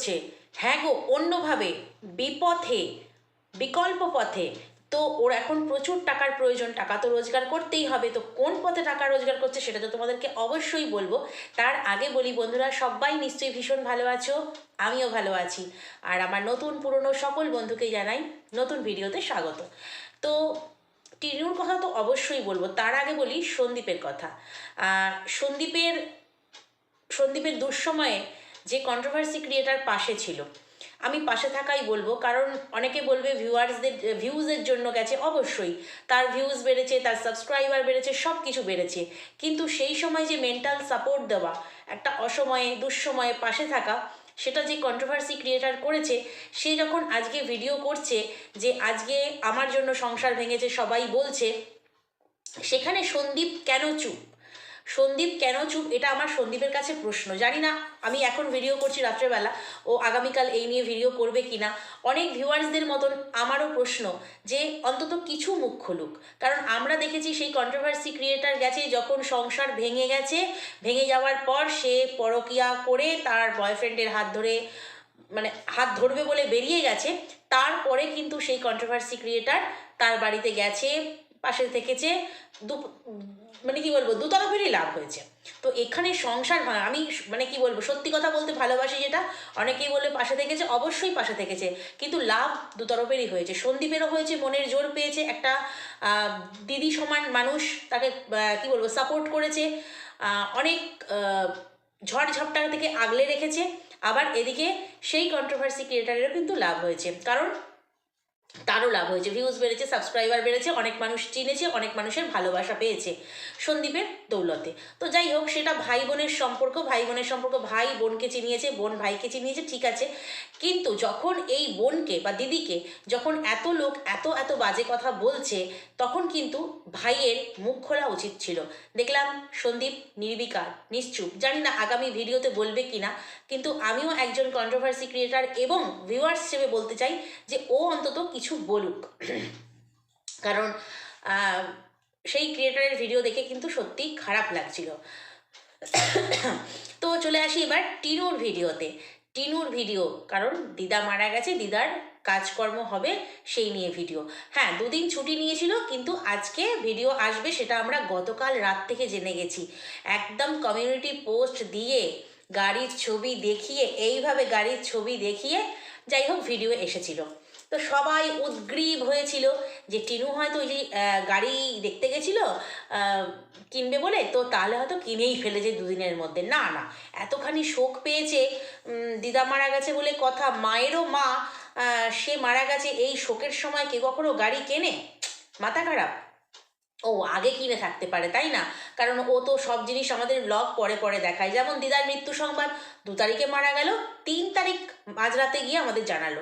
করছে হ্যাঁ গো, অন্যভাবে, বিপথে, বিকল্প পথে। তো ওর এখন প্রচুর টাকার প্রয়োজন, টাকা তো রোজগার করতেই হবে। তো কোন পথে টাকা রোজগার করছে সেটা তো তোমাদেরকে অবশ্যই বলব। তার আগে বলি বন্ধুরা, সবাই নিশ্চয়ই ভীষণ ভালো আছো, আমিও ভালো আছি। আর আমার নতুন পুরনো সকল বন্ধুকে জানাই নতুন ভিডিওতে স্বাগত। তো টিনুর কথা তো অবশ্যই বলব, তার আগে বলি সন্দীপের কথা। সন্দীপের সন্দীপের দুঃসময়ে যে কন্ট্রোভার্সি ক্রিয়েটার পাশে ছিল। আমি পাশে থাকাই বলব, কারণ অনেকে বলবে ভিউয়ার্সদের ভিউজের জন্য গেছে অবশ্যই। তার ভিউজ বেড়েছে, তার সাবস্ক্রাইবার বেড়েছে সব কিছু বেড়েছে। কিন্তু সেই সময় যে মেন্টাল সাপোর্ট দেওয়া, একটা অসময়ে, দুঃসময়ে পাশে থাকা, সেটা যে কন্ট্রোভার্সি ক্রিয়েটার করেছে, সে যখন আজকে ভিডিও করছে যে আজকে আমার জন্য সংসার ভেঙেছে, সবাই বলছে, সেখানে সন্দীপ কেন চুপ? সন্দীপ, কেন চুপ? এটা আমার সন্দীপের কাছে প্রশ্ন। জানি না, আমি এখন ভিডিও করছি রাত্রেবেলা। ও আগামীকাল এই নিয়ে ভিডিও করবে কিনা? অনেক ভিউয়ার্সদের মতন আমারও প্রশ্ন যে, অন্তত কিছু মুখ খুলুক। কারণ আমরা দেখেছি সেই কন্ট্রোভার্সি ক্রিয়েটার গেছে, যখন সংসার ভেঙে গেছে, ভেঙে যাওয়ার পর সে পরকিয়া করে তার বয়ফ্রেন্ডের হাত ধরে মানে হাত ধরবে বলে বেরিয়ে গেছে। তারপরে কিন্তু সেই কন্ট্রোভার্সি ক্রিয়েটার তার বাড়িতে গেছে পাশে থেকেছে মানে কি বলব, দুতরফেরই লাভ হয়েছে। তো এখানে সংসার ভাঙা আমি মানে কি বলব, সত্যি কথা বলতে ভালোবাসি যেটা, অনেকেই বলে পাশে থেকেছে, অবশ্যই পাশে থেকেছে, কিন্তু লাভ দুতরফেরই হয়েছে। সন্দীপেরও হয়েছে, মনের জোর পেয়েছে, একটা দিদি সমান মানুষ, তাকে কি বলব সাপোর্ট করেছে অনেক ঝড় ঝাপটা থেকে আগলে রেখেছে, আবার এদিকে সেই কন্ট্রোভার্সি ক্রিয়েটারেরও কিন্তু লাভ হয়েছে। কারণ তারও লাভ হয়েছে। ভিউজ বেড়েছে সাবস্ক্রাইবার বেড়েছে, অনেক মানুষ চিনেছে, অনেক মানুষের ভালোবাসা পেয়েছে সন্দীপের দৌলতে। তো যাই হোক, সেটা ভাই বোনের সম্পর্ক, ভাই বোনের সম্পর্ক ভাই বোনকে চিনিয়েছে, বোন ভাইকে চিনিয়েছে, ঠিক আছে। কিন্তু যখন এই বোনকে বা দিদিকে যখন এত লোক এত এত বাজে কথা বলছে, তখন কিন্তু ভাইয়ের মুখ খোলা উচিত ছিল। দেখলাম সন্দীপ নির্বিকার, নিশ্চুপ। জানি না আগামী ভিডিওতে বলবে কিনা, কিন্তু আমিও একজন কন্ট্রোভার্সি ক্রিয়েটার এবং ভিউয়ার্স হিসেবে বলতে চাই যে ও অন্তত কিছু বলুক। কারণ সেই ক্রিয়েটারের ভিডিও দেখে কিন্তু সত্যিই খারাপ লাগছিল। তো চলে আসি এবার টিনুর ভিডিওতে টিনুর ভিডিও কারণ দিদা মারা গেছে, দিদার কাজকর্ম হবে সেই নিয়ে ভিডিও হ্যাঁ দুদিন ছুটি নিয়েছিল, কিন্তু আজকে ভিডিও আসবে সেটা আমরা গতকাল রাত থেকে জেনে গেছি। একদম কমিউনিটি পোস্ট দিয়ে গাড়ির ছবি দেখিয়ে, এইভাবে গাড়ির ছবি দেখিয়ে যাই হোক ভিডিও এসেছিল। তো সবাই উদ্গ্রীব হয়েছিল যে, টিনু হয়তো ওই যে গাড়ি দেখতে গেছিল কিনবে বলে, তো তাহলে হয়তো কিনেই ফেলেছে দুদিনের মধ্যে। না না, এতখানি শোক পেয়েছে দিদা মারা গেছে বলে কথা, মায়েরও মা সে মারা গেছে, এই শোকের সময় কে কখনো গাড়ি কেনে? মাথা খারাপ। ও আগে কিনে থাকতে পারে, তাই না? কারণ ও তো সব জিনিস আমাদের ব্লগ পরে পরে দেখায়। যেমন দিদার মৃত্যু সংবাদ, দু তারিখে মারা গেল, তিন তারিখ মাঝরাতে গিয়ে আমাদের জানালো।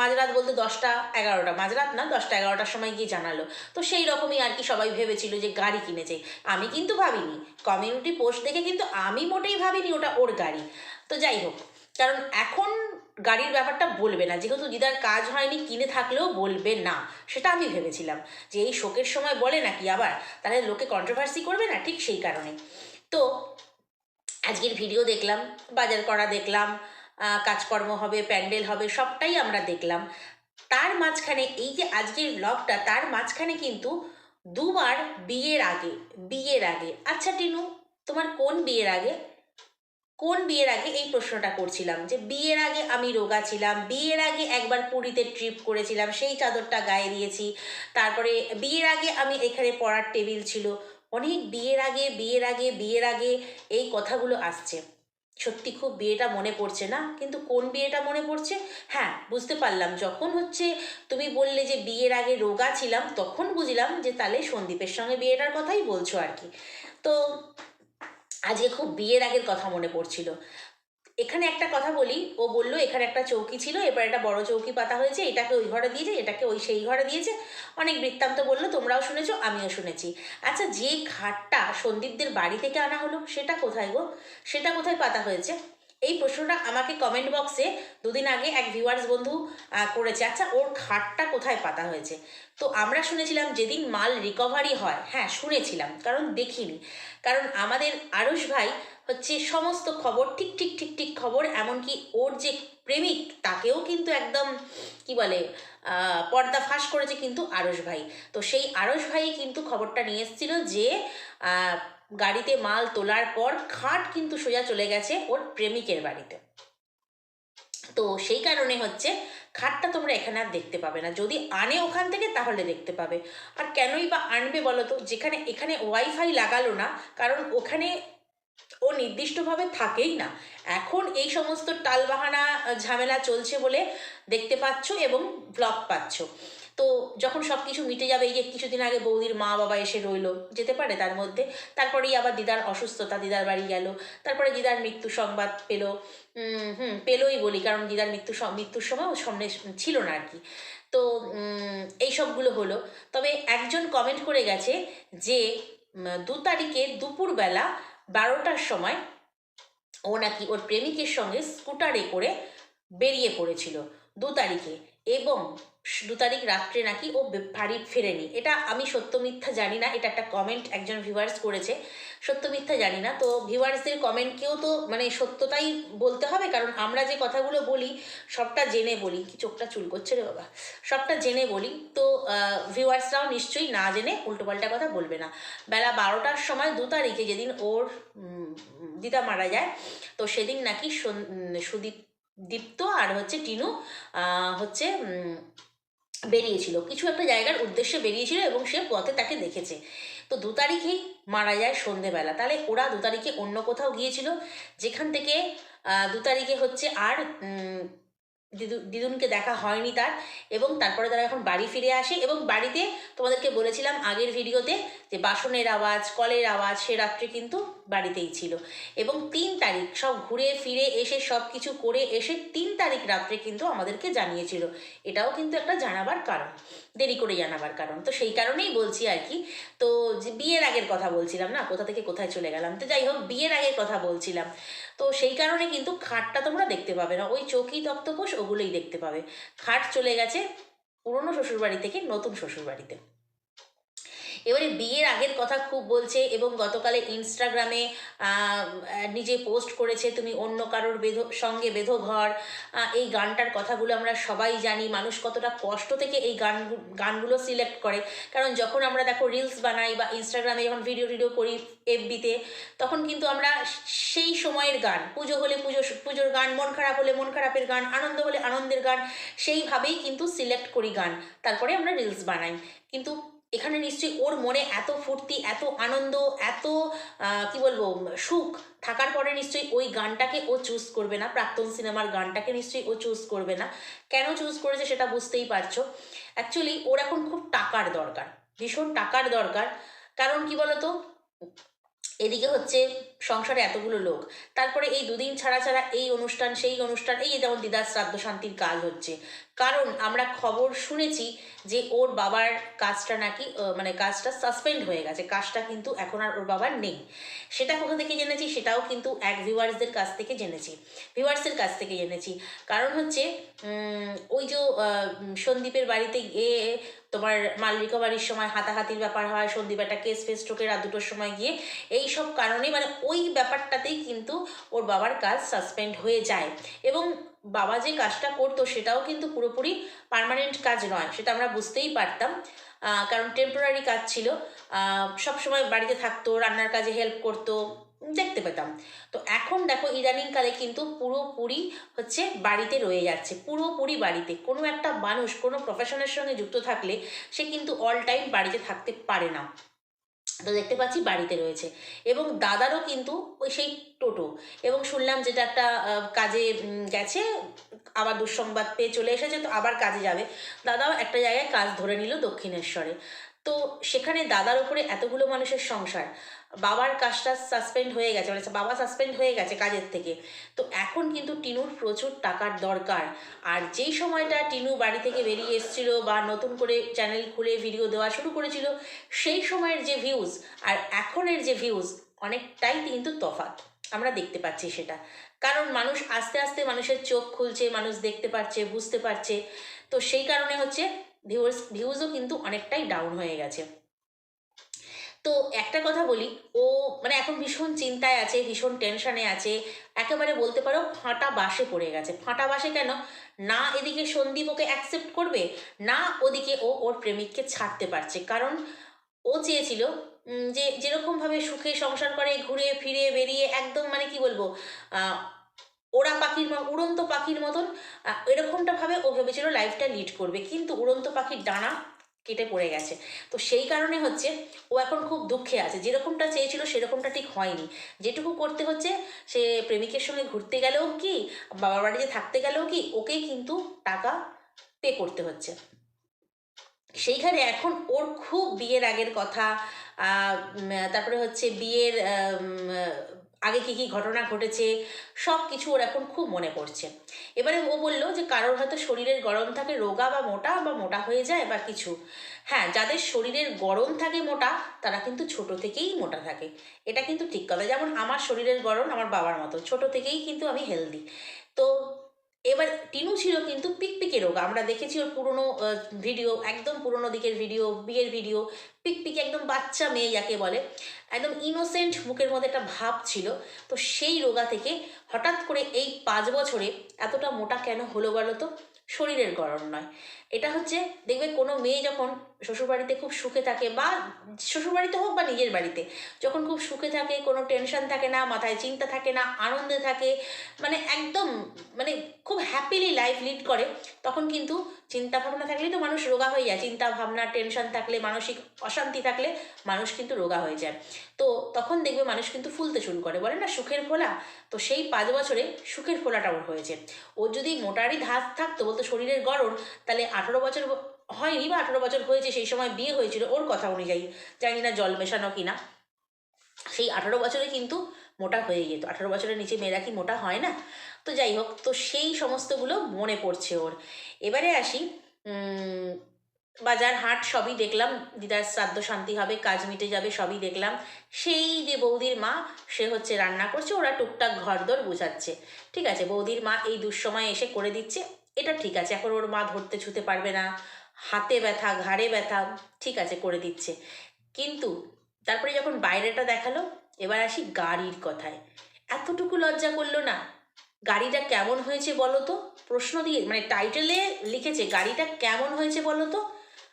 মাঝরাত বলতে দশটা এগারোটা, মাঝরাত না, দশটা এগারোটার সময় গিয়ে জানালো। তো সেই রকমই আর কি সবাই ভেবেছিল যে গাড়ি কিনেছে। আমি কিন্তু ভাবিনি। কমিউনিটি পোস্ট দেখে কিন্তু আমি মোটেই ভাবিনি ওটা ওর গাড়ি। তো যাই হোক, কারণ এখন গাড়ির ব্যাপারটা বলবে না। যেহেতু দিদার কাজ হয়নি, কিনে থাকলেও বলবে না। সেটা আমি ভেবেছিলাম যে এই শোকের সময় বলে নাকি আবার? তাহলে লোকে কন্ট্রোভার্সি করবে না? ঠিক সেই কারণে। তো আজকের ভিডিও দেখলাম, বাজার করা দেখলাম কাজকর্ম হবে, প্যান্ডেল হবে, সবটাই আমরা দেখলাম। তার মাঝখানে, এই যে আজকের ব্লগটা তার মাঝখানে কিন্তু দুবার বিয়ের আগে বিয়ের আগে। আচ্ছা টিনু, তোমার কোন বিয়ের আগে? কোন বিয়ের আগে এই প্রশ্নটা করছিলাম? যে বিয়ের আগে আমি রোগা ছিলাম, বিয়ের আগে একবার পুরীতে ট্রিপ করেছিলাম, সেই চাদরটা গায়ে দিয়েছি, তারপরে বিয়ের আগে আমি এখানে পড়ার টেবিল ছিল, অনেক বিয়ের আগে বিয়ের আগে বিয়ের আগে এই কথাগুলো আসছে। সত্যি খুব বিয়েটা মনে পড়ছে না? কিন্তু কোন বিয়েটা মনে পড়ছে? হ্যাঁ বুঝতে পারলাম। যখন হচ্ছে তুমি বললে যে বিয়ের আগে রোগা ছিলাম, তখন বুঝলাম যে তাহলে সন্দীপের সঙ্গে বিয়েটার কথাই বলছো আর কি। তো আজকে খুব বিয়ের আগের কথা মনে পড়ছিল। এখানে একটা কথা বলি, ও বলল, এখানে একটা চৌকি ছিল, এবার একটা বড় চৌকি পাতা হয়েছে, এটাকে ওই ঘরে দিয়েছে, এটাকে ওই সেই ঘরে দিয়েছে। অনেক বৃত্তান্ত বলল, তোমরাও শুনেছো, আমিও শুনেছি। আচ্ছা যে খাটটা সন্দীপদের বাড়ি থেকে আনা হলো, সেটা কোথায় গো? সেটা কোথায় পাতা হয়েছে? এই প্রশ্নটা আমাকে কমেন্ট বক্সে দুদিন আগে এক ভিউয়ার্স বন্ধু করেছে। আচ্ছা ওর খাটটা কোথায় পাতা হয়েছে? তো আমরা শুনেছিলাম যেদিন মাল রিকভারি হয় হ্যাঁ শুনেছিলাম, কারণ দেখিনি। কারণ আমাদের আরুষ ভাই হচ্ছে সমস্ত খবর, ঠিক ঠিক ঠিক ঠিক খবর, এমনকি ওর যে প্রেমিক, তাকেও কিন্তু একদম, কি বলে পর্দা ফাঁস করেছে কিন্তু আরস ভাই। তো সেই আরস ভাই কিন্তু খবরটা নিয়ে এসেছিল যে গাড়িতে মাল তোলার পর খাট কিন্তু সোজা চলে গেছে ওর প্রেমিকের বাড়িতে। তো সেই কারণে হচ্ছে খাটটা তোমরা এখানে আর দেখতে পাবে না। যদি আনে ওখান থেকে তাহলে দেখতে পাবে। আর কেনই বা আনবে বলো তো যেখানে, এখানে ওয়াইফাই লাগালো না, কারণ ওখানে ও নির্দিষ্টভাবে থাকেই না। এখন এই সমস্ত টালবাহানা ঝামেলা চলছে বলে দেখতে পাচ্ছ এবং ব্লগ পাচ্ছ। তো যখন সব কিছু মিটে যাবে, এই যে কিছুদিন আগে বৌদির মা বাবা এসে রইল, যেতে পারে তার মধ্যে। তারপরেই আবার দিদার অসুস্থতা, দিদার বাড়ি গেল। তারপরে দিদার মৃত্যু সংবাদ পেল। হুম, পেলোই বলি, কারণ দিদার মৃত্যু মৃত্যুর সময় ও সামনে ছিল না আর কি। তো এই সবগুলো হলো। তবে একজন কমেন্ট করে গেছে যে দু তারিখে দুপুরবেলা বারোটার সময় ও নাকি ওর প্রেমিকের সঙ্গে স্কুটারে করে বেরিয়ে পড়েছিল। দু তারিখে এবং দু তারিখ রাত্রে নাকি ও বাড়ি ফেরেনি। এটা আমি সত্য মিথ্যা জানি না, এটা একটা কমেন্ট একজন ভিউয়ার্স করেছে। সত্য মিথ্যা জানি না, তো ভিউয়ার্সদের কমেন্টকেও তো মানে সত্যতাই বলতে হবে, কারণ আমরা যে কথাগুলো বলি, সবটা জেনে বলি। কি চোখটা চুল করছে রে বাবা? সবটা জেনে বলি। তো ভিউয়ার্সরাও নিশ্চয়ই না জেনে উল্টোপাল্টা কথা বলবে না। বেলা বারোটার সময় দু তারিখে যেদিন ওর দিদা মারা যায়, তো সেদিন নাকি সুদীপ দীপ্ত আর হচ্ছে টিনু হচ্ছে বেরিয়েছিল। কিছু একটা জায়গার উদ্দেশ্যে বেরিয়েছিল এবং সে পথে তাকে দেখেছে। তো দু তারিখেই মারা যায় সন্ধেবেলা। তাহলে ওরা দু তারিখে অন্য কোথাও গিয়েছিল? যেখান থেকে দু তারিখে হচ্ছে আর দিদু, দিদুনকে দেখা হয়নি তার এবং তারপরে তারা এখন বাড়ি ফিরে আসে এবং বাড়িতে তোমাদেরকে বলেছিলাম আগের ভিডিওতে যে বাসনের আওয়াজ, কলের আওয়াজ সে রাত্রে কিন্তু বাড়িতেই ছিল। এবং তিন তারিখ সব ঘুরে ফিরে এসে সব কিছু করে এসে তিন তারিখ রাত্রে কিন্তু আমাদেরকে জানিয়েছিল। এটাও কিন্তু একটা জানাবার কারণ, দেরি করে জানাবার কারণ। তো সেই কারণেই বলছি আর কি, তো যে বিয়ের আগের কথা বলছিলাম না, কোথা থেকে কোথায় চলে গেলাম? তো যাই হোক, বিয়ের আগের কথা বলছিলাম। তো সেই কারণে কিন্তু খাটটা তোমরা দেখতে পাবে না। ওই চৌকি তক্তপোষ ওগুলোই দেখতে পাবে। খাট চলে গেছে পুরনো শ্বশুরবাড়ি থেকে নতুন শ্বশুরবাড়িতে। এবারে বিয়ের আগের কথা খুব বলছে এবং গতকালে ইনস্টাগ্রামে নিজে পোস্ট করেছে, তুমি অন্য কারোর বেধো, সঙ্গে বেধো ঘর। এই গানটার কথাগুলো আমরা সবাই জানি। মানুষ কতটা কষ্ট থেকে এই গান, গানগুলো সিলেক্ট করে। কারণ যখন আমরা দেখো রিলস বানাই বা ইনস্টাগ্রামে যখন ভিডিও টিডিও করি এফবিতে, তখন কিন্তু আমরা সেই সময়ের গান, পুজো হলে পুজো, পুজোর গান, মন খারাপ হলে মন খারাপের গান, আনন্দ হলে আনন্দের গান, সেইভাবেই কিন্তু সিলেক্ট করি গান। তারপরে আমরা রিলস বানাই। কিন্তু এখানে নিশ্চয়ই ওর মনে এত ফুর্তি, এত আনন্দ, এত কি বলব, সুখ থাকার পরে নিশ্চয়ই ওই গানটাকে ও চুজ করবে না, প্রাক্তন সিনেমার গানটাকে নিশ্চয়ই ও চুজ করবে না। কেন চুজ করেছে সেটা বুঝতেই পারছ? অ্যাকচুয়ালি ওর এখন খুব টাকার দরকার, ভীষণ টাকার দরকার। কারণ কি বলতো? এদিকে হচ্ছে সংসারে এতগুলো লোক। তারপরে এই দুদিন ছাড়া ছাড়া এই অনুষ্ঠান, সেই অনুষ্ঠান, এই যেমন দিদার শ্রাদ্ধ শান্তির কাজ হচ্ছে। কারণ আমরা খবর শুনেছি যে ওর বাবার কাজটা নাকি মানে কাজটা সাসপেন্ড হয়ে গেছে। কাজটা কিন্তু এখন আর ওর বাবার নেই। সেটা কোথা থেকে জেনেছি? সেটাও কিন্তু এক ভিউয়ার্সদের কাছ থেকে জেনেছি। ভিউয়ার্সের কাছ থেকে জেনেছি। কারণ হচ্ছে ওই যে সন্দীপের বাড়িতে গিয়ে তোমার মাল রিকভারির সময় হাতাহাতির ব্যাপার হয়, সন্দীপ একটা কেস ফেস টোকে রাত দুটোর সময় গিয়ে এই সব কারণে মানে ওই ব্যাপারটাতেই কিন্তু ওর বাবার কাজ সাসপেন্ড হয়ে যায়। এবং বাবা যে কাজটা করতো সেটাও কিন্তু পুরোপুরি পার্মানেন্ট কাজ নয়, সেটা আমরা বুঝতেই পারতাম। কারণ টেম্পোরারি কাজ ছিল। সব সময় বাড়িতে থাকতো, রান্নার কাজে হেল্প করতো, দেখতে পেতাম। তো এখন দেখো ইদানিংকালে কিন্তু পুরোপুরি হচ্ছে বাড়িতে রয়ে যাচ্ছে, পুরোপুরি বাড়িতে। কোনো একটা মানুষ, কোনো প্রফেশনের সঙ্গে যুক্ত থাকলে সে কিন্তু অল টাইম বাড়িতে থাকতে পারে না। তো দেখতে পাচ্ছি বাড়িতে রয়েছে। এবং দাদারও কিন্তু ওই সেই টোটো। এবং শুনলাম যেটা একটা কাজে গেছে, আবার দুঃসংবাদ পেয়ে চলে এসেছে, তো আবার কাজে যাবে। দাদাও একটা জায়গায় কাজ ধরে নিল দক্ষিণেশ্বরে। তো সেখানে দাদার উপরে এতগুলো মানুষের সংসার। বাবার কাজটা সাসপেন্ড হয়ে গেছে মানে বাবা সাসপেন্ড হয়ে গেছে কাজের থেকে। তো এখন কিন্তু টিনুর প্রচুর টাকার দরকার। আর যেই সময়টা টিনু বাড়ি থেকে বেরিয়ে এসেছিল বা নতুন করে চ্যানেল খুলে ভিডিও দেওয়া শুরু করেছিল, সেই সময়ের যে ভিউজ আর এখনের যে ভিউজ অনেকটাই কিন্তু তফাৎ। আমরা দেখতে পাচ্ছি সেটা। কারণ মানুষ আস্তে আস্তে মানুষের চোখ খুলছে, মানুষ দেখতে পারছে, বুঝতে পারছে। তো সেই কারণে হচ্ছে ভিউয়ার্স ভিউজও কিন্তু অনেকটাই ডাউন হয়ে গেছে। তো একটা কথা বলি ও মানে এখন ভীষণ চিন্তায় আছে ভীষণ টেনশনে আছে একেবারে বলতে পারো ফাঁটা বাসে পড়ে গেছে। ফাঁটা বাসে কেন? না এদিকে সন্দীপ ওকে অ্যাকসেপ্ট করবে না ওদিকে ও ওর প্রেমিককে ছাড়তে পারছে। কারণ ও চেয়েছিল যে যেরকমভাবে সুখে সংসার করে ঘুরে ফিরে বেরিয়ে একদম মানে কি বলব ওরা পাখির উড়ন্ত পাখির মতন আহ, এরকমটা ভাবে ও ভেবেছিল লাইফটা লিড করবে। কিন্তু উড়ন্ত পাখির ডানা কেটে পড়ে গেছে। তো সেই কারণে হচ্ছে ও এখন খুব দুঃখে আছে। যেরকমটা চেয়েছিল সেরকমটা ঠিক হয়নি। যেটুকু করতে হচ্ছে সে প্রেমিকের সঙ্গে ঘুরতে গেলেও কি, বাবার বাড়িতে থাকতে গেলেও কি, ওকেই কিন্তু টাকা পে করতে হচ্ছে। সেইখানে এখন ওর খুব বিয়ের আগের কথা তারপরে হচ্ছে বিয়ের আগে কি কি ঘটনা ঘটেছে সব কিছু ওর এখন খুব মনে পড়ছে। এবারে ও বলল যে কারোর হয়তো শরীরের গরম থাকে, রোগা বা মোটা বা মোটা হয়ে যায় বা কিছু। হ্যাঁ যাদের শরীরের গরম থাকে মোটা, তারা কিন্তু ছোট থেকেই মোটা থাকে। এটা কিন্তু ঠিক কথা। যেমন আমার শরীরের গরম আমার বাবার মতো। ছোট থেকেই কিন্তু আমি হেলদি তো এবার টিনু ছিল কিন্তু পিকপিকে রোগ। আমরা দেখেছি ওর পুরনো ভিডিও একদম পুরনো দিকের ভিডিও বিয়ের ভিডিও পিকপিকে একদম বাচ্চা মেয়ে যাকে বলে, একদম ইনোসেন্ট মুখের মধ্যে একটা ভাব ছিল। তো সেই রোগা থেকে হঠাৎ করে এই পাঁচ বছরে এতটা মোটা কেন হলো বলো তো? শরীরের গরম নয়। এটা হচ্ছে দেখবে কোনো মেয়ে যখন শ্বশুরবাড়িতে খুব সুখে থাকে বা শ্বশুরবাড়িতে হোক বা নিজের বাড়িতে, যখন খুব সুখে থাকে, কোনো টেনশন থাকে না, মাথায় চিন্তা থাকে না, আনন্দে থাকে মানে একদম মানে খুব হ্যাপিলি লাইফ লিড করে, তখন কিন্তু চিন্তা ভাবনা থাকলেই তো মানুষ রোগা হয়ে যায়। চিন্তা ভাবনা টেনশন থাকলে, মানসিক অশান্তি থাকলে মানুষ কিন্তু রোগা হয়ে যায়। তো তখন দেখবে মানুষ কিন্তু ফুলতে শুরু করে, বলে না সুখের ফোলা? তো সেই পাঁচ বছরে সুখের ফোলাটা ওর হয়েছে। ওর যদি মোটারি ধাত থাকতো, বলতো শরীরের গরম তাহলে আঠারো বছর হয়নি বা আঠারো বছর হয়েছে, সেই সময় বিয়ে হয়েছিল, ওর কথা অনুযায়ী। জানি না জল মেশানো কিনা। সেই আঠারো বছরে কিন্তু মোটা হয়ে যেত আঠারো বছরের নিচে মেয়েরা কি মোটা হয় না? তো যাই হোক, তো সেই সমস্তগুলো মনে পড়ছে ওর। এবারে আসি বাজার হাট সবই দেখলাম। দিদার শ্রাদ্ধ শান্তি হবে, কাজ মিটে যাবে, সবই দেখলাম। সেই যে বৌদির মা, সে হচ্ছে রান্না করছে, ওরা টুকটাক ঘরদোর গুছাচ্ছে। ঠিক আছে, বৌদির মা এই দুঃসময়ে এসে করে দিচ্ছে। এটা ঠিক আছে, এখন ওর মা ধরতে ছুতে পারবে না, হাতে ব্যথা, ঘাড়ে ব্যথা, ঠিক আছে করে দিচ্ছে। কিন্তু তারপরে যখন বাইরেটা দেখাল, এবার আসি গাড়ির কথায়। এতটুকু লজ্জা করল না? গাড়িটা কেমন হয়েছে বলো তো? প্রশ্ন দিয়ে মানে টাইটেলে লিখেছে, গাড়িটা কেমন হয়েছে বলো তো?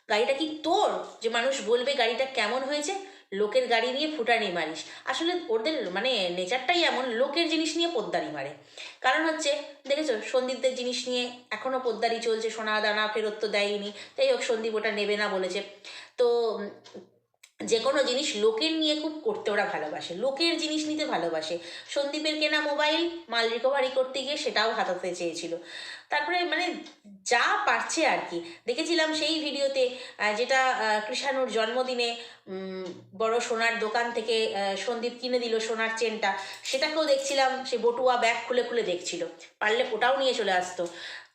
গাড়িটা কি তোর? যে মানুষ বলবে গাড়িটা কেমন হয়েছে? লোকের গাড়ি নিয়ে ফুটানি মারিস। আসলে ওদের মানে নেচারটাই এমন, লোকের জিনিস নিয়ে পোদ্দারি মারে। কারণ হচ্ছে, দেখেছ, সন্দীপদের জিনিস নিয়ে এখনও পোদ্দারি চলছে, সোনা দানা ফেরত তো দেয়নি। তাই হোক, সন্দীপ ওটা নেবে না বলেছে। তো যে কোনো জিনিস লোকের নিয়ে খুব করতে ওরা ভালোবাসে, লোকের জিনিস নিতে ভালোবাসে। সন্দীপের কেনা মোবাইল মাল রিকভারি করতে গিয়ে সেটাও হাতাতে চেয়েছিল। তারপরে মানে যা পারছে আর কি। দেখেছিলাম সেই ভিডিওতে যেটা কৃষাণুর জন্মদিনে বড় সোনার দোকান থেকে সন্দীপ কিনে দিল সোনার চেনটা, সেটাকেও দেখছিলাম, সে বটুয়া ব্যাগ খুলে খুলে দেখছিল। পারলে ওটাও নিয়ে চলে আসতো।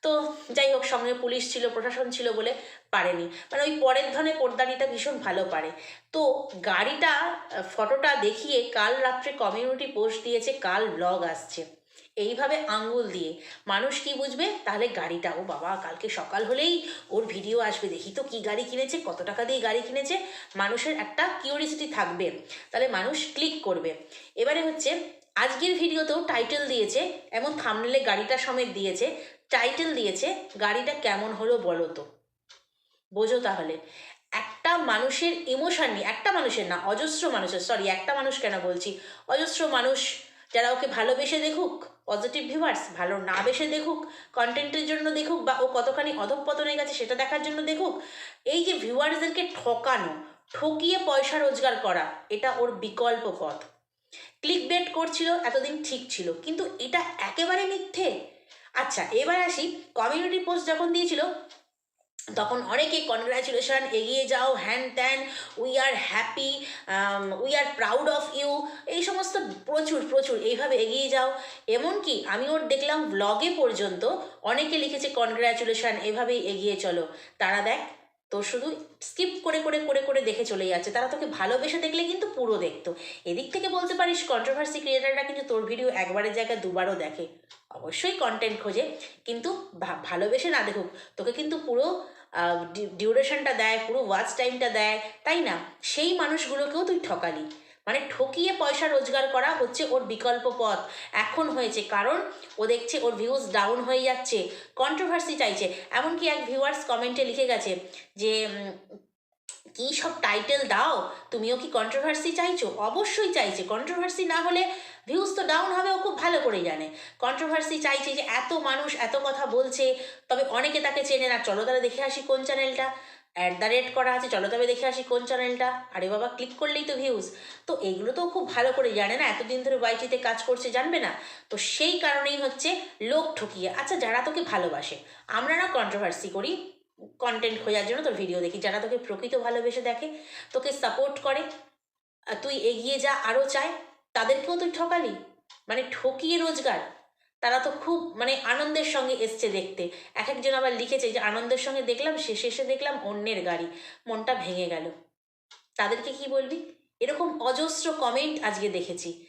তো যাই হোক, সঙ্গে পুলিশ ছিল, প্রশাসন ছিল বলে পারেনি। মানে ওই পরের ধরনের পোর্দারিটা ভীষণ ভালো পারে। তো গাড়িটা ফটোটা দেখিয়ে কাল রাত্রে কমিউনিটি পোস্ট দিয়েছে, কাল ব্লগ আসছে। এইভাবে আঙ্গুল দিয়ে। মানুষ কি বুঝবে? তাহলে গাড়িটা, ও বাবা, কালকে সকাল হলেই ওর ভিডিও আসবে। দেখি তো কি গাড়ি কিনেছে, কত টাকা দিয়ে গাড়ি কিনেছে। মানুষের একটা কিউরিসিটি থাকবে। তাহলে মানুষ ক্লিক করবে। এবারে হচ্ছে, আজকের ভিডিওতেও টাইটেল দিয়েছে, এমন থামনেলে গাড়িটা সমেত দিয়েছে। টাইটেল দিয়েছে, গাড়িটা কেমন হলো বলো তো। বোঝো তাহলে। একটা মানুষের ইমোশন নিয়ে, একটা মানুষের না, অজস্র মানুষের সরি একটা মানুষ কেন বলছি? অজস্র মানুষ যারা ওকে ভালোবেসে দেখুক পজিটিভ ভিউয়ার্স ভালো না বেসে দেখুক কন্টেন্টের জন্য দেখুক বা ও কতখানি অধঃপতনে গেছে সেটা দেখার জন্য দেখুক, এই যে ভিউয়ার্সদেরকে ঠকানো, ঠকিয়ে পয়সা রোজগার করা, এটা ওর বিকল্প পথ। ক্লিক বেট করছিল, এতদিন ঠিক ছিল, কিন্তু এটা একেবারে মিথ্যে। আচ্ছা এবার আসি কমিউনিটি পোস্ট যখন দিয়েছিল, তখন অনেকে কনগ্রাচুলেশন এগিয়ে যাও, হ্যান ত্যান we are happy we are proud of you এই সমস্ত প্রচুর প্রচুর, এইভাবে এগিয়ে যাও। এমনকি আমি ওর দেখলাম ব্লগে পর্যন্ত অনেকে লিখেছে কনগ্রাচুলেশন এভাবেই এগিয়ে চলো। তারা দেখ তো শুধু স্কিপ করে করে করে করে দেখে চলে যাচ্ছে। তারা তোকে ভালোবেসে দেখলে কিন্তু পুরো দেখতো। এদিক থেকে বলতে পারিস কন্ট্রোভার্সি ক্রিয়েটাররা কিন্তু তোর ভিডিও একবারের জায়গায় দুবারও দেখে। অবশ্যই কন্টেন্ট খোঁজে। কিন্তু ভালোবেসে না দেখুক, তোকে কিন্তু পুরো ডিউরেশনটা দেয়, পুরো ওয়াচ টাইমটা দেয়। তাই না? সেই মানুষগুলোকেও তুই ঠকালি। মানে ঠকিয়ে পয়সা রোজগার করা হচ্ছে ওর বিকল্প পথ। এখন হয়েছে কারণ ও দেখছে ওর ভিউজ ডাউন হয়ে যাচ্ছে কন্ট্রোভার্সি চাইছে। এমনকি এক ভিউয়ার্স কমেন্টে লিখে গেছে যে কি সব টাইটেল দাও, তুমিও কি কন্ট্রোভার্সি চাইছো? অবশ্যই চাইছে। কন্ট্রোভার্সি না হলে ভিউজ তো ডাউন হবে, ও খুব ভালো করেই জানে। কন্ট্রোভার্সি চাইছে যে এত মানুষ এত কথা বলছে, তবে অনেকে তাকে চেনে না। চলো তাহলে দেখে আসি কোন চ্যানেলটা অ্যাট দ্য রেট করা আছে, চলো তবে দেখে আসি কোন চ্যানেলটা আরে বাবা ক্লিক করলেই তো ভিউজ তো এগুলো তো খুব ভালো করে জানে না, এতদিন ধরে ওয়াইটিতে কাজ করছে, জানবে না? তো সেই কারণেই হচ্ছে লোক ঠকিয়ে। আচ্ছা যারা তোকে ভালোবাসে, আমরা না কন্ট্রোভার্সি করি কন্টেন্ট খোঁজার জন্য তোর ভিডিও দেখি। যারা তোকে প্রকৃত ভালোবেসে দেখে, তোকে সাপোর্ট করে তুই এগিয়ে যা আরও চায়। তাদেরকেও তুই ঠকালি? মানে ঠকিয়ে রোজগার? তারা তো খুব মানে আনন্দের সঙ্গে এসছে দেখতে। এক একজন আবার লিখেছে যে আনন্দের সঙ্গে দেখলাম, শেষে এসে দেখলাম অন্যের গাড়ি। মনটা ভেঙে গেল। তাদেরকে কি বলবি? এরকম অজস্র কমেন্ট আজকে দেখেছি।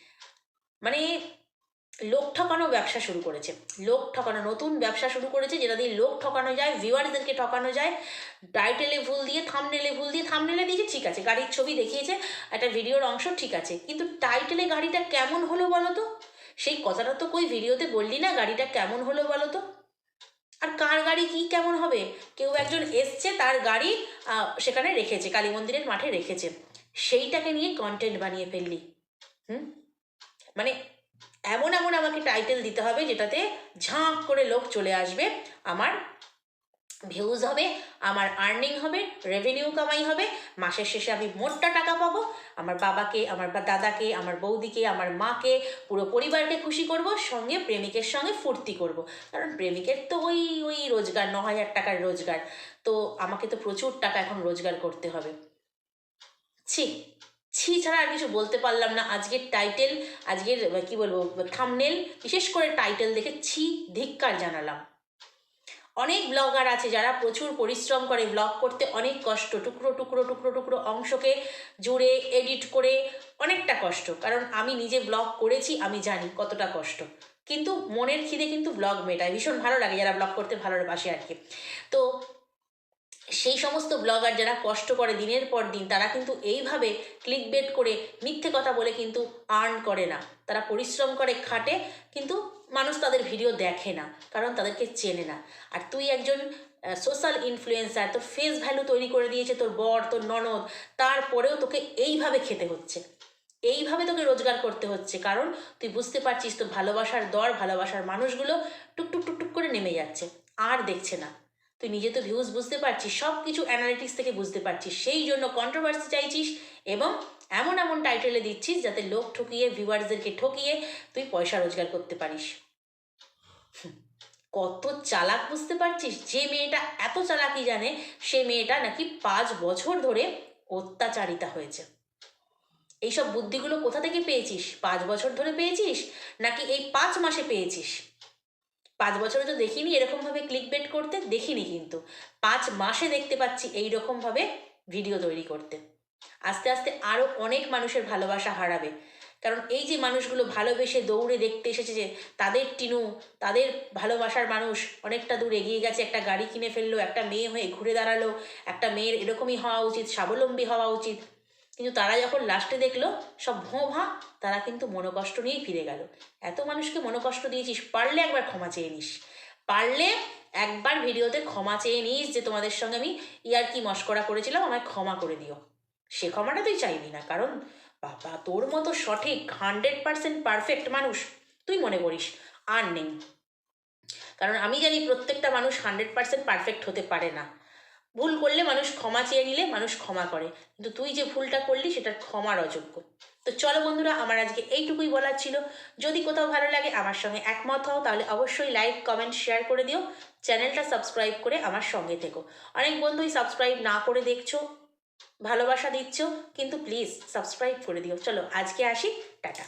মানে লোক ঠকানো ব্যবসা শুরু করেছে। লোক ঠকানো, নতুন ব্যবসা শুরু করেছে যেটা দিয়ে লোক ঠকানো যায় ভিউয়ারদেরকে ঠকানো যায়। টাইটেলে ভুল দিয়ে থামনেলে ভুল দিয়ে থামনেলে দিয়েছে, ঠিক আছে, গাড়ির ছবি দেখিয়েছে, একটা ভিডিওর অংশ, ঠিক আছে। কিন্তু টাইটেলে গাড়িটা কেমন হলো বলো তো? সেই কথাটা তো কই ভিডিওতে বললি না, গাড়িটা কেমন হলো বলো তো? আর কার গাড়ি কি কেমন হবে? কেউ একজন এসছে, তার গাড়ি সেখানে রেখেছে, কালী মন্দিরের মাঠে রেখেছে। সেইটাকে নিয়ে কন্টেন্ট বানিয়ে ফেললি। হুম? মানে এমন এমন আমাকে টাইটেল দিতে হবে যেটাতে ঝাঁক করে লোক চলে আসবে। আমার ভিউজ হবে, আমার আর্নিং হবে রেভিনিউ কামাই হবে, মাসের শেষে আমি মোটটা টাকা পাবো। আমার বাবাকে, আমার দাদাকে, আমার বৌদিকে, আমার মাকে, পুরো পরিবারকে খুশি করব, সঙ্গে প্রেমিকের সঙ্গে ফুর্তি করব। কারণ প্রেমিকের তো ওই ওই রোজগার, ন হাজার টাকার রোজগার। তো আমাকে তো প্রচুর টাকা এখন রোজগার করতে হবে। ছি ছি ছাড়া আর কিছু বলতে পারলাম না। আজকের টাইটেল আজকের কি বলব থামনেল বিশেষ করে টাইটেল দেখে ছি ধিক্কার জানালাম। অনেক ব্লগার আছে যারা প্রচুর পরিশ্রম করে ব্লগ করতে, অনেক কষ্ট, টুকরো টুকরো টুকরো টুকরো অংশকে জুড়ে এডিট করে অনেকটা কষ্ট। কারণ আমি নিজে ব্লগ করেছি, আমি জানি কতটা কষ্ট। কিন্তু মনের খিদে কিন্তু ব্লগ মেটায়। ভীষণ ভালো লাগে যারা ব্লগ করতে ভালোবাসে আর কি। তো সেই সমস্ত ব্লগার যারা কষ্ট করে দিনের পর দিন, তারা কিন্তু এইভাবে ক্লিক বেট করে মিথ্যে কথা বলে কিন্তু আর্ন করে না। তারা পরিশ্রম করে, খাটে, কিন্তু মানুষ তাদের ভিডিও দেখে না, কারণ তাদেরকে চেনে না। আর তুই একজন সোশ্যাল ইনফ্লুয়েন্সার তোর ফেস ভ্যালু তৈরি করে দিয়েছে তোর বর, তোর ননদ, তারপরেও তোকে এইভাবে খেতে হচ্ছে। এইভাবে তোকে রোজগার করতে হচ্ছে, কারণ তুই বুঝতে পারছিস তো ভালোবাসার দর, ভালোবাসার মানুষগুলো টুকটুক টুকটুক করে নেমে যাচ্ছে, আর দেখছে না। তুই নিজে তো ভিউজ বুঝতে পারছিস সব কিছু অ্যানালিটিক্স থেকে বুঝতে পারছিস, সেই জন্য কন্ট্রোভার্সি চাইছিস এবং এমন এমন টাইটেলে দিচ্ছিস যাতে লোক ঠকিয়ে ভিউয়ার্সদেরকে ঠকিয়ে তুই পয়সা রোজগার করতে পারিস। কত চালাক বুঝতে পারছিস? যে মেয়েটা এত চালাকি জানে, সে মেয়েটা নাকি পাঁচ বছর ধরে অত্যাচারিতা হয়েছে। এইসব বুদ্ধিগুলো কোথা থেকে পেয়েছিস? পাঁচ বছর ধরে পেয়েছিস? নাকি এই পাঁচ মাসে পেয়েছিস? পাঁচ বছরে তো দেখিনি, এরকমভাবে ক্লিক বেট করতে দেখিনি কিন্তু। পাঁচ মাসে দেখতে পাচ্ছি এই রকমভাবে ভিডিও তৈরি করতে। আস্তে আস্তে আরও অনেক মানুষের ভালোবাসা হারাবে। কারণ এই যে মানুষগুলো ভালোবেসে দৌড়ে দেখতে এসেছে যে তাদের টিনু, তাদের ভালোবাসার মানুষ অনেকটা দূর এগিয়ে গেছে, একটা গাড়ি কিনে ফেলল, একটা মেয়ে হয়ে ঘুরে দাঁড়াল, একটা মেয়ের এরকমই হওয়া উচিত, স্বাবলম্বী হওয়া উচিত। কিন্তু তারা যখন লাস্টে দেখল, সব ভোঁ ভাঁ, তারা কিন্তু মনোকষ্ট নিয়েই ফিরে গেল। এত মানুষকে মনোকষ্ট দিয়েছিস, পারলে একবার ক্ষমা চেয়ে নিস। পারলে একবার ভিডিওতে ক্ষমা চেয়ে নিস যে তোমাদের সঙ্গে আমি ইয়ার কি মস্করা করেছিলাম, আমায় ক্ষমা করে দিও। সে ক্ষমাটা তুই চাইবি না, কারণ বাবা, তোর মতো সঠিক হান্ড্রেড পার্সেন্ট পারফেক্ট মানুষ তুই মনে করিস, আর নেই। কারণ আমি জানি প্রত্যেকটা মানুষ হান্ড্রেড পার্সেন্ট পারফেক্ট হতে পারে না। ভুল করলে মানুষ ক্ষমা চেয়ে নিলে মানুষ ক্ষমা করে। কিন্তু তুই যে ভুলটা করলি, সেটার ক্ষমার অযোগ্য। তো চলো বন্ধুরা, আমার আজকে এইটুকুই বলার ছিল। যদি কোথাও ভালো লাগে, আমার সঙ্গে একমত হও, তাহলে অবশ্যই লাইক কমেন্ট শেয়ার করে দিও। চ্যানেলটা সাবস্ক্রাইব করে আমার সঙ্গে থেকো। অনেক বন্ধুই সাবস্ক্রাইব না করে দেখছ, ভালোবাসা দিচ্ছ, কিন্তু প্লিজ সাবস্ক্রাইব করে দিও। চলো, আজকে আসি, টাটা।